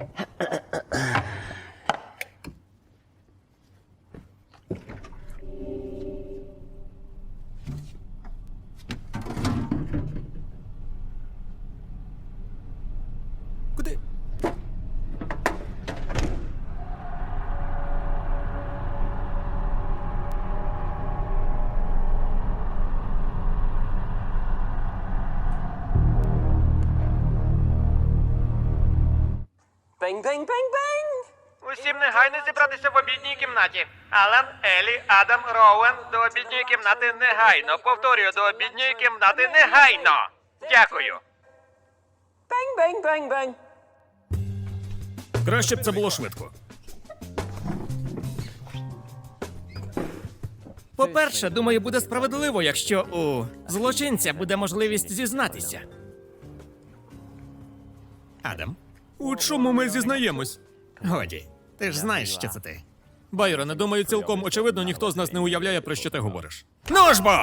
Ha bang. Усім негайно зібратися в обідній кімнаті. Алан, Елі, Адам, Роуен до обідньої кімнати негайно. Повторюю, до обідньої кімнати негайно. Дякую. Bang. Краще б це було швидко. По-перше, думаю, буде справедливо, якщо у злочинця буде можливість зізнатися. Адам, у чому ми зізнаємось? Годі, ти ж знаєш, що це ти. Байроне, думаю, цілком очевидно, ніхто з нас не уявляє, про що ти говориш. Ну ж бо!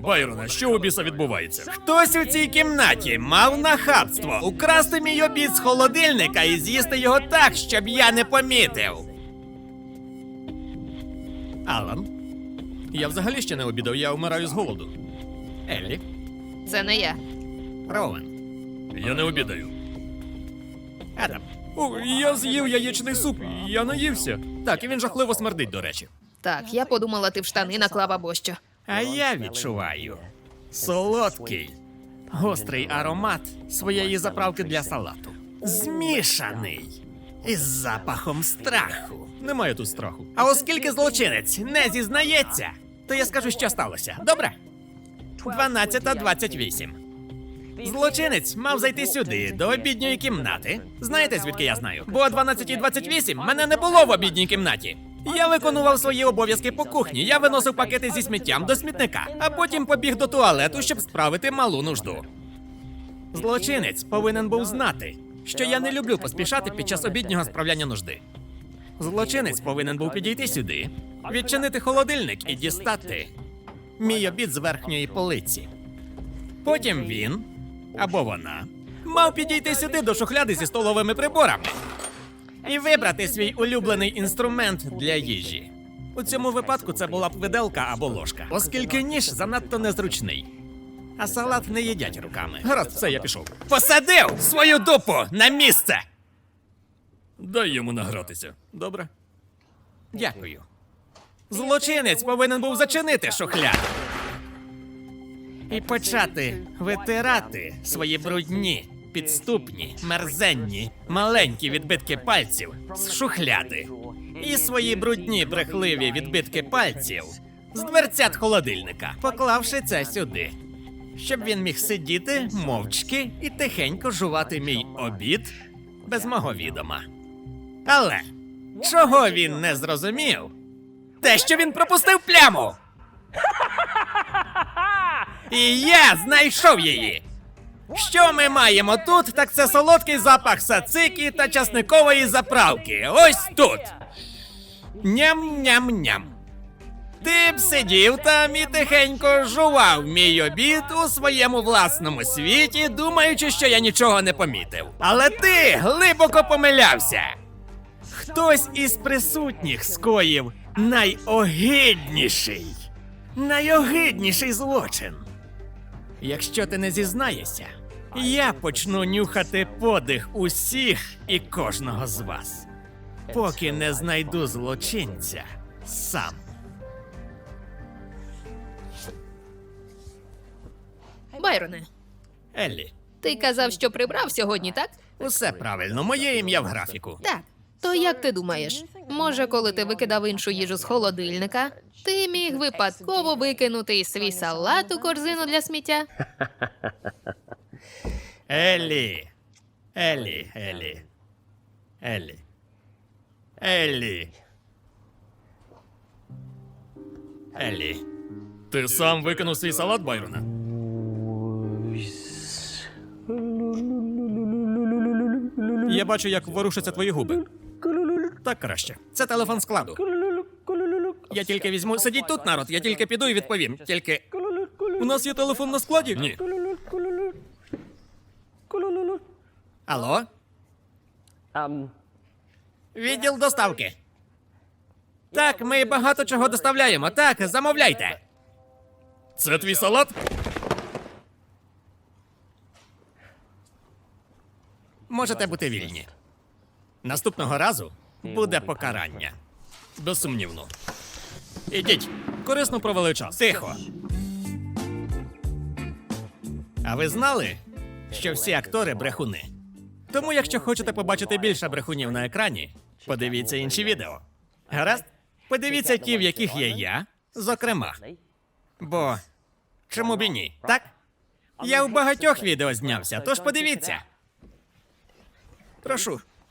Байроне, що у біса відбувається? Хтось у цій кімнаті мав нахабство украсти мій обід з холодильника і з'їсти його так, щоб я не помітив. Алан, я взагалі ще не обідав, я вмираю з голоду. Еллі, Це не я. Роуен. Я не обідаю. Адам. О, я з'їв яєчний суп, я наївся. Так, і він жахливо смердить, до речі. Так, я подумала, ти в штани наклав або що. А я відчуваю солодкий, гострий аромат своєї заправки для салату. Змішаний із запахом страху. Немає тут страху. А оскільки злочинець не зізнається, то я скажу, що сталося. Добре? 12.28. Злочинець мав зайти сюди, до обідньої кімнати. Знаєте, звідки я знаю? Бо о 12.28 мене не було в обідній кімнаті. Я виконував свої обов'язки по кухні. Я виносив пакети зі сміттям до смітника, а потім побіг до туалету, щоб справити малу нужду. Злочинець повинен був знати, що я не люблю поспішати під час обіднього справляння нужди. Злочинець повинен був підійти сюди, відчинити холодильник і дістати мій обід з верхньої полиці. Потім він або вона мав підійти сюди до шухляди зі столовими приборами і вибрати свій улюблений інструмент для їжі. У цьому випадку це була б виделка або ложка, оскільки ніж занадто незручний. А салат не їдять руками. Гаразд, все, я пішов. Посадив свою дупу на місце. Дай йому награтися. Добре. Дякую. Злочинець повинен був зачинити шухляду. І почати витирати свої брудні, підступні, мерзенні, маленькі відбитки пальців з шухляди. І свої брудні, брехливі відбитки пальців з дверцят холодильника, поклавши це сюди. Щоб він міг сидіти мовчки і тихенько жувати мій обід без мого відома. Але чого він не зрозумів? Те, що він пропустив пляму. І я знайшов її. Що ми маємо тут, так це солодкий запах сацики та часникової заправки. Ось тут. Ням-ням-ням. Ти б сидів там і тихенько жував мій обід у своєму власному світі, думаючи, що я нічого не помітив. Але ти глибоко помилявся. Хтось із присутніх скоїв найогидніший, найогидніший злочин. Якщо ти не зізнаєшся, я почну нюхати подих усіх і кожного з вас, поки не знайду злочинця сам. Байроне, Еллі, ти казав, що прибрав сьогодні, так? усе правильно, моє ім'я в графіку. Так. То як ти думаєш? Може, коли ти викидав іншу їжу з холодильника, ти міг випадково викинути свій салат у корзину для сміття? Еллі. Еллі, Еллі. Еллі. Еллі. Еллі. Ти сам викинув свій салат, Байрона? Я бачу, як ворушаться твої губи. Так краще. Це телефон складу. Я тільки візьму. Сидіть тут, народ, я тільки піду і відповім. Тільки. У нас є телефон на складі? Ні. Алло? Відділ доставки. Так, ми багато чого доставляємо. Так, замовляйте. Це твій салат? Можете бути вільні. Наступного разу буде покарання. Безсумнівно. Ідіть, корисно провели час. Тихо. А ви знали, що всі актори брехуни? Тому, якщо хочете побачити більше брехунів на екрані, подивіться інші відео. Гаразд? Подивіться ті, в яких є я, зокрема. Бо чому б і ні, так? Я у багатьох відео знявся, тож подивіться. Прошу.